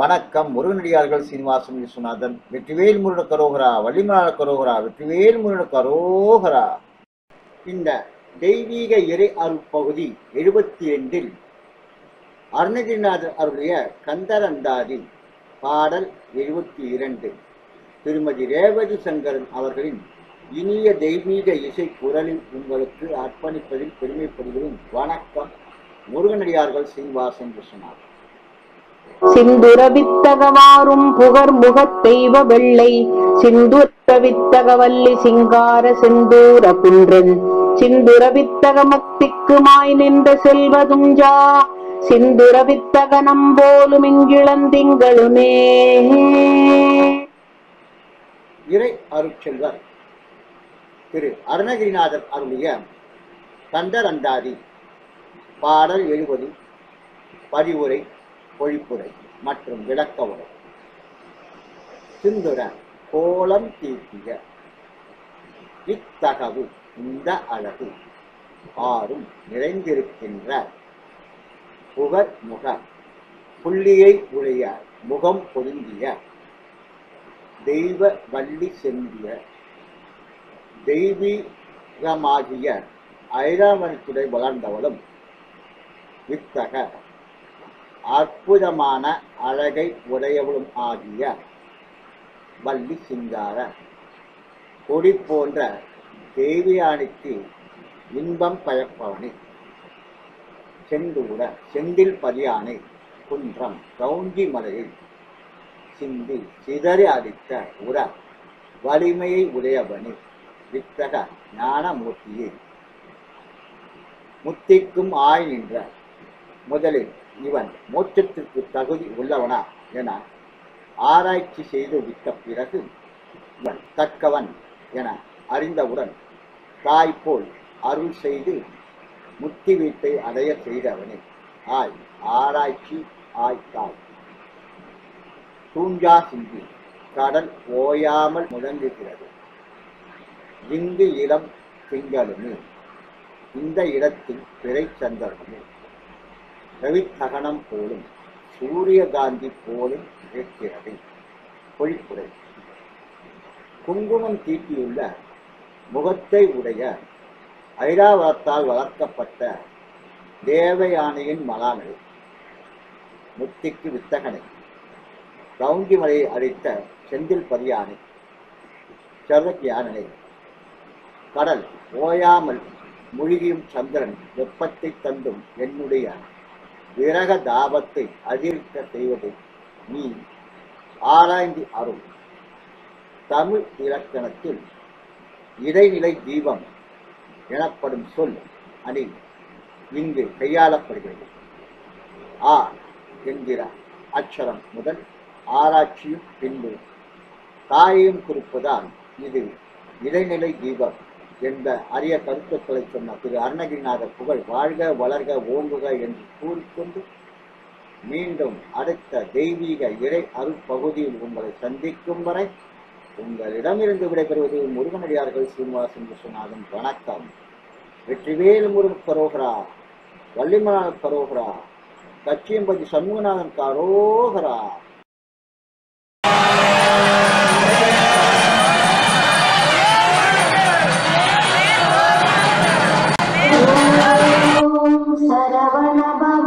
வணக்கம் முருகனடியார்கள் சீனிவாசன் விஸ்வநாதன் வெற்றிவேல் முருகன கரோகரா வள்ளிமலாள கரோகரா வெற்றிவேல் முருகன கரோகரா. இந்த தெய்வீக இறை அருட்பகுதி எழுபத்தி ரெண்டில் அருணகிரிநாதர் அருளிய கந்தரந்தாதி பாடல் எழுபத்தி இரண்டு திருமதி ரேவதி சங்கரன் அவர்களின் இனிய தெய்வீக இசை குரலில் உங்களுக்கு அர்ப்பணிப்பதில் பெருமைப்படுகிறோம் வணக்கம் முருகனடியார்கள் சீனிவாசன் விஸ்வநாதன். சிந்துரவித்தகவாரும் புகர் முகத் தெய்வ வெள்ளை. சிந்துரவித்தகவல்லி சிங்கார செந்தூர குன்றன் சிந்துரவித்தக மாய் நின்ற செல்வதுஞ்சா சிந்துரவித்தகனம் போலும் இங்கிழந்திங்களுமே. இறை அருட்செல்வர் திரு அருணகிரிநாதர் அருளிய கந்தரந்தாதி பாடல் எழுபது பதிவுரை பொழிப்புரை மற்றும் விளக்க உரை சிந்துர கோலம் தீட்டிய இத்தகவு இந்த அழகு. ஆறும் நிறைந்திருக்கின்ற புகர் முக. புள்ளியை உடைய முகம் பொருந்திய தெய்வ வள்ளி செந்திய தெய்வீகமாகிய ஐராவணத்துடை வளர்ந்தவளும் வித்தக அற்புதமான அழகை உடையவளும் ஆகிய வள்ளி சிங்கார கொடி போன்ற தேவியானிக்கு இன்பம் பயப்பவனை. செந்தூர செந்தில் பதியானை குன்றம் கவுஞ்சி மலையில் சிந்தி சிதறி அடித்த உர வலிமையை உடையவனே. வித்தக ஞானமூர்த்தியே. முத்திக்கும் ஆய் நின்ற முதலில் இவன் மோட்சத்திற்கு தகுதி உள்ளவனா? என ஆராய்ச்சி செய்து விட்ட பிறகு இவன் தக்கவன் என அறிந்தவுடன் தாய் போல் அருள் செய்து முத்தி வீட்டை அடைய செய்தவனே. ஆய் ஆராய்ச்சி ஆய் தாய் தூஞ்சா சிந்தி கடல் ஓயாமல் முழங்குகிறது. இங்கு இளம் திங்களுமே இந்த இடத்தில் பிறை சந்திரனுமே ரவித்தகனம் போலும் சூரியகாந்தி போலும் இருக்கிறது பொழிப்புரை. குங்குமம் தீட்டியுள்ள முகத்தை உடைய ஐராவரத்தால் வளர்க்கப்பட்ட தேவயானையின் மலானை முத்திக்கு வித்தகனை. கவுண்டி மலையை அழித்த செந்தில் பதியானை சர்வஜானனை கடல் ஓயாமல் முழுகியும் சந்திரன் வெப்பத்தை தந்தும் என்னுடைய விரக தாபத்தை அதிர்க்க செய்வதை நீ ஆராய்ந்து அருள். தமிழ் இலக்கணத்தில் இடைநிலை தீபம் எனப்படும் சொல் அணி இங்கு கையாளப்படுகிறது. ஆ என்கிற அச்சரம் முதல் ஆராய்ச்சியும் பின்பு தாயையும் குறிப்பதால் இது இடைநிலை தீபம் என்ற அரிய கருத்துக்களை சொன்ன திரு அருணகிரிநாத புகழ் வாழ்க வளர்க ஓங்குக என்று கூறிக்கொண்டு மீண்டும் அடுத்த தெய்வீக இறை அருப்பகுதியில் உங்களை சந்திக்கும் வரை உங்களிடமிருந்து விடைபெறுவது முருகனடியார்கள் சீனிவாசன் விஸ்வநாதன். வணக்கம். Vetrivel Murugan கரோகரா வள்ளிமலான கரோகரா கச்சியம்பதி Shanmuganathan கரோகரா Baba, Baba.